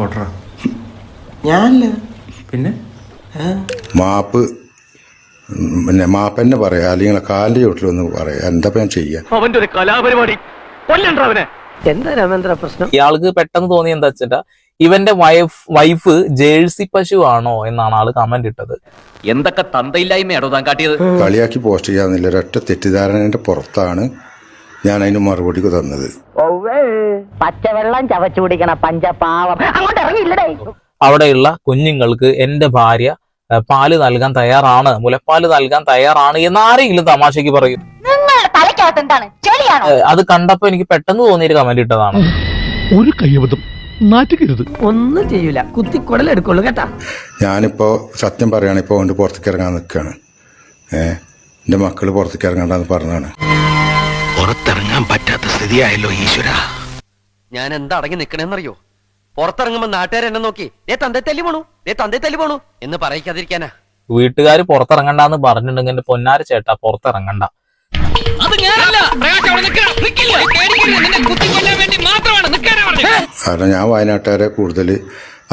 പോട്ടറ ഞാനല്ല. പിന്നെ? മാപ്പ് പിന്നെ മാപ്പന്നെ പറയാ അല്ലെങ്കിൽ കാലിന്റെ ചോട്ടിൽ ഒന്ന് പറയാ എന്താ ഞാൻ ചെയ്യാ? അവന്റെ ഒരു കലാപരിപാടി. എന്താ രാമേന്ദ്ര പ്രശ്നം? ഇയാൾക്ക് പെട്ടെന്ന് തോന്നി എന്താ വെച്ചാ ഇവന്റെ വൈഫ് വൈഫ് ജേഴ്സി പശു ആണോ എന്നാണ് ആൾ കമന്റ് ഇട്ടത്. എന്തൊക്കെ തന്തയില്ലായ്മയാണോ താൻ കാട്ടിയത്? കളിയാക്കി പോസ്റ്റ് ചെയ്യാന്നില്ല ഒരൊറ്റ തെറ്റിദ്ധാരണന്റെ പുറത്താണ് ഞാൻ അതിന് മറുപടി തന്നത് പച്ചവെള്ളം ചവച്ചു കുടിക്കണ പഞ്ചപാവം. അങ്ങോട്ട് ഇറങ്ങിയില്ലടേ അവിടെയുള്ള കുഞ്ഞുങ്ങൾക്ക് എന്റെ ഭാര്യ പാൽ നൽകാൻ തയ്യാറാണ്. മുലപ്പാൽ നൽകാൻ തയ്യാറാണ് എന്ന് ആരെങ്കിലും തമാശക്ക് പറയും അത് കണ്ടപ്പോ എനിക്ക് പെട്ടെന്ന് തോന്നിയൊരു കമന്റ് ഇട്ടതാണ്. ഒരു കയ്യബദ്ധം. നാറ്റുകരുത് ഒന്നും ചെയ്യൂല. കുത്തി കുടലെടുക്കുള്ളൂ കേട്ടാ. ഞാനിപ്പോ സത്യം പറയുകയാണ് ഇപ്പോൾ കൊണ്ട് പുറത്തേക്ക് ഇറങ്ങാൻ നിൽക്കുകയാണ് ഏഹ് എന്റെ മക്കൾ പുറത്തേക്ക് ഇറങ്ങണ്ടെന്ന് പറഞ്ഞാണ് പുറത്തിറങ്ങാൻ പറ്റാത്ത സ്ഥിതിയായല്ലോ ഈശ്വര. ഞാൻ എന്താ അടങ്ങി നിക്കണേന്നറിയോ? പുറത്തിറങ്ങുമ്പോ നാട്ടുകാർ എന്നെ നോക്കി ദേ തന്തേ തല്ലി പോണു ദേ തന്തേ തല്ലി പോണു എന്ന് പറയിക്കാതിരിക്കാനാ. വീട്ടുകാർ പുറത്തിറങ്ങണ്ടെന്ന് പറഞ്ഞിട്ടുണ്ടെങ്കിൽ എന്റെ പൊന്നാര ചേട്ടാ പുറത്തിറങ്ങണ്ട. കാരണം ഞാൻ വയനാട്ടുകാരെ കൂടുതൽ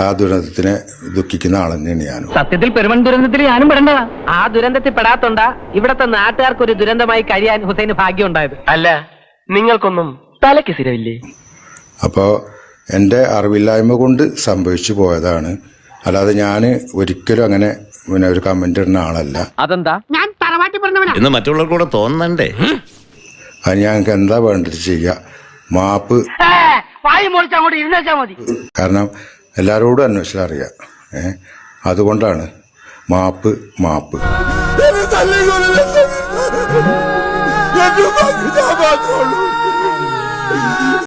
ആ ദുരന്തത്തിനെ ദുഃഖിക്കുന്ന ആൾ തന്നെയാണ് ഞാനും. സത്യത്തിൽ പെരുമൺ ദുരന്തത്തിൽ ഞാനും പെടേണ്ടതാ. ആ ദുരന്തത്തിൽ പെടാത്തോണ്ടാ ഇവിടത്തെ നാട്ടുകാർക്ക് ഒരു ദുരന്തമായി കഴിയാൻ ഹുസൈന് ഭാഗ്യം ഉണ്ടായത്. അല്ല നിങ്ങൾക്കൊന്നും തലയ്ക്ക് സ്ഥിരമില്ലേ? അപ്പോ എന്റെ അറിവില്ലായ്മ കൊണ്ട് സംഭവിച്ചു പോയതാണ്. അല്ലാതെ ഞാൻ ഒരിക്കലും അങ്ങനെ പിന്നെ ഒരു കമന്റ് ഇടുന്ന ആളല്ല. അതെന്താ? എന്ന് മറ്റുള്ളവർ കൂടെ തോന്നണ്ടേ? അത് ഞങ്ങൾക്ക് എന്താ വേണ്ടത് ചെയ്യുക മാപ്പ്. വായി മുറിച്ച് അങ്ങോട്ട് ഇരുന്നേച്ചാ മതി. കാരണം എല്ലാവരോടും അന്വേഷണം അറിയാം. ഏ അതുകൊണ്ടാണ് മാപ്പ് മാപ്പ്. 那就把你当马桶了